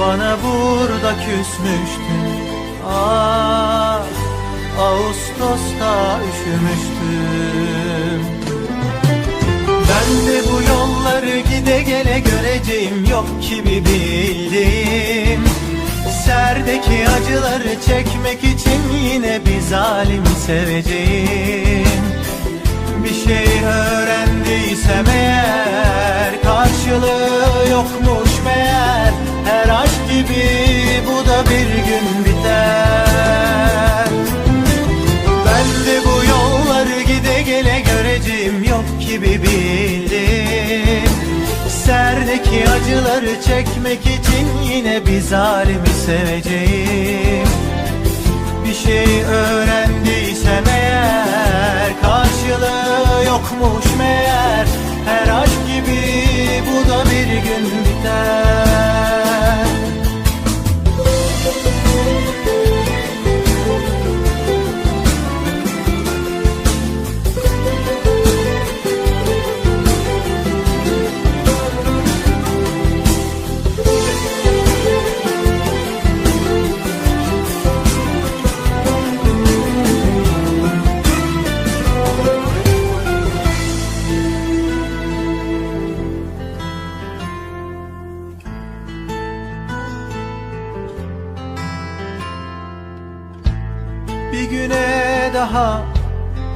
Bana burada küsmüştün. Ah Ağustos'ta üşümüştüm. Ben de bu yolları gide gele göreceğim yok ki bir bildiğim Serdeki acıları çekmek için yine bir zalimi seveceğim. Bir şey öğrendiysem eğer karşılığı yokmuş gibi bildim. Serdeki acıları çekmek için yine bir zalimi seveceğim. Bir şey öğrendiysem eğer karşılığı yokmuş meğer. Her aşk gibi bu da bir gün biter Bir güne daha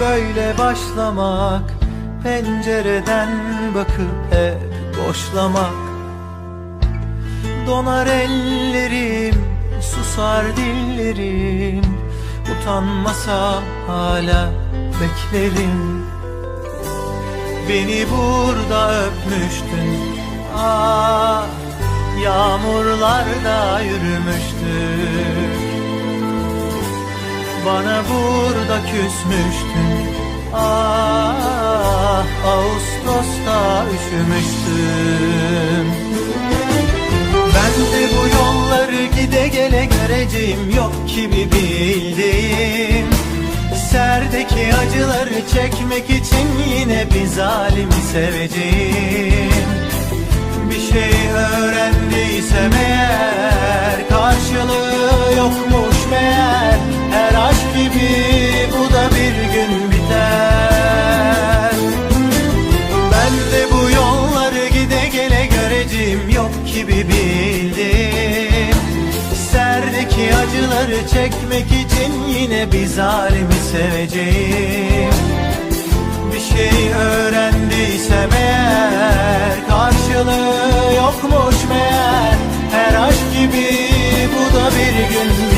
böyle başlamak Pencereden bakıp hep boşlamak. Donar ellerim, susar dillerim Utanmasam hala beklerim. Beni burada öpmüştün Ah yağmurlarda yürümüştük bana burada küsmüştün. Ah Ağustos'ta üşümüştüm. Ben de bu yolları gide gele göreceğim yok ki bir bildiğim. Serdeki acıları çekmek için yine bir zalimi seveceğim. Bir şey öğrendiysem bildim Serdeki acıları çekmek için yine bir zalimi seveceğim. Bir şey öğrendiysem eğer Karşılığı yokmuş meğer. Her aşk gibi bu da bir gün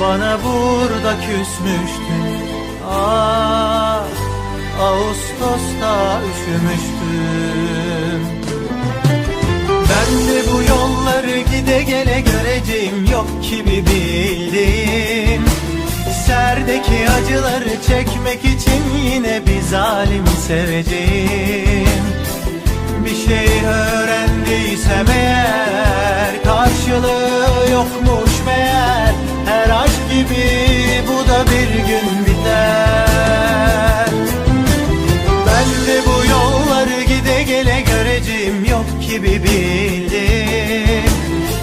bana burada küsmüştün. Ah Ağustos'ta üşümüştüm. Ben de bu yolları gide gele göreceğim yok ki bir bildiğim Serdeki acıları çekmek için yine bir zalimi seveceğim. Bir şey öğrendiysem eğer Karşılığı yokmuş meğer gibi bu da bir gün biter. Gele göreceğim yok gibi bildim.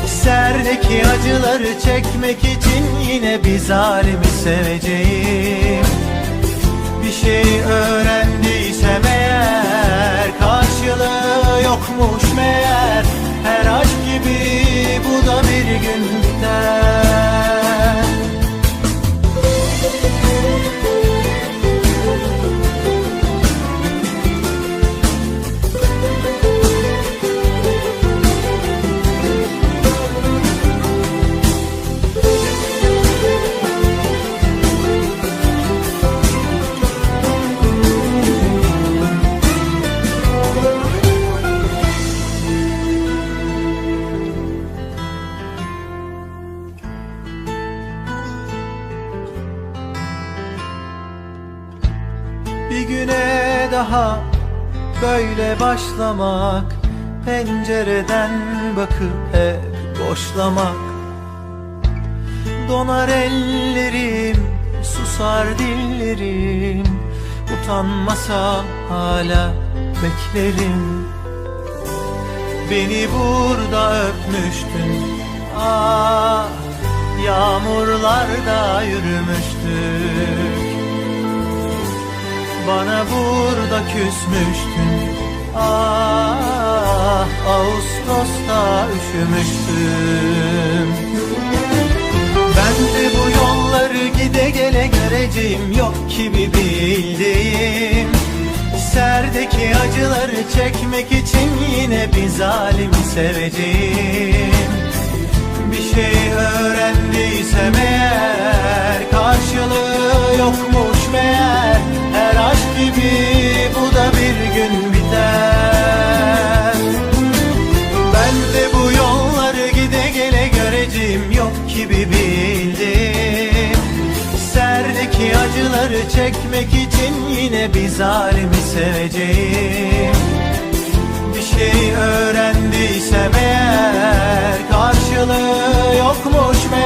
Serdeki acıları çekmek için yine bir zalimi seveceğim. Bir şey öğrendiysem eğer Karşılığı yokmuş meğer. Her aşk gibi bu da bir gün biter Bir güne daha böyle başlamak Pencereden bakıp hep boşlamak. Donar ellerim, susar dillerim Utanmasam hala beklerim. Beni burada öpmüştün Ah yağmurlarda yürümüştük bana burada küsmüştün. Ah Ağustos'ta üşümüştüm. Ben de bu yolları gide gele göreceğim Yok gibi bildiğim. Serdeki acıları çekmek için Yine bir zalimi seveceğim. Bir şey öğrendiysem eğer Karşılığı Her aşk gibi bu da bir gün biter. Ben de bu yolları gide gele göreceğim Yok gibi bildim. Serdeki acıları çekmek için Yine bir zalimi seveceğim. Bir şey öğrendiysem eğer Karşılığı yokmuş meğer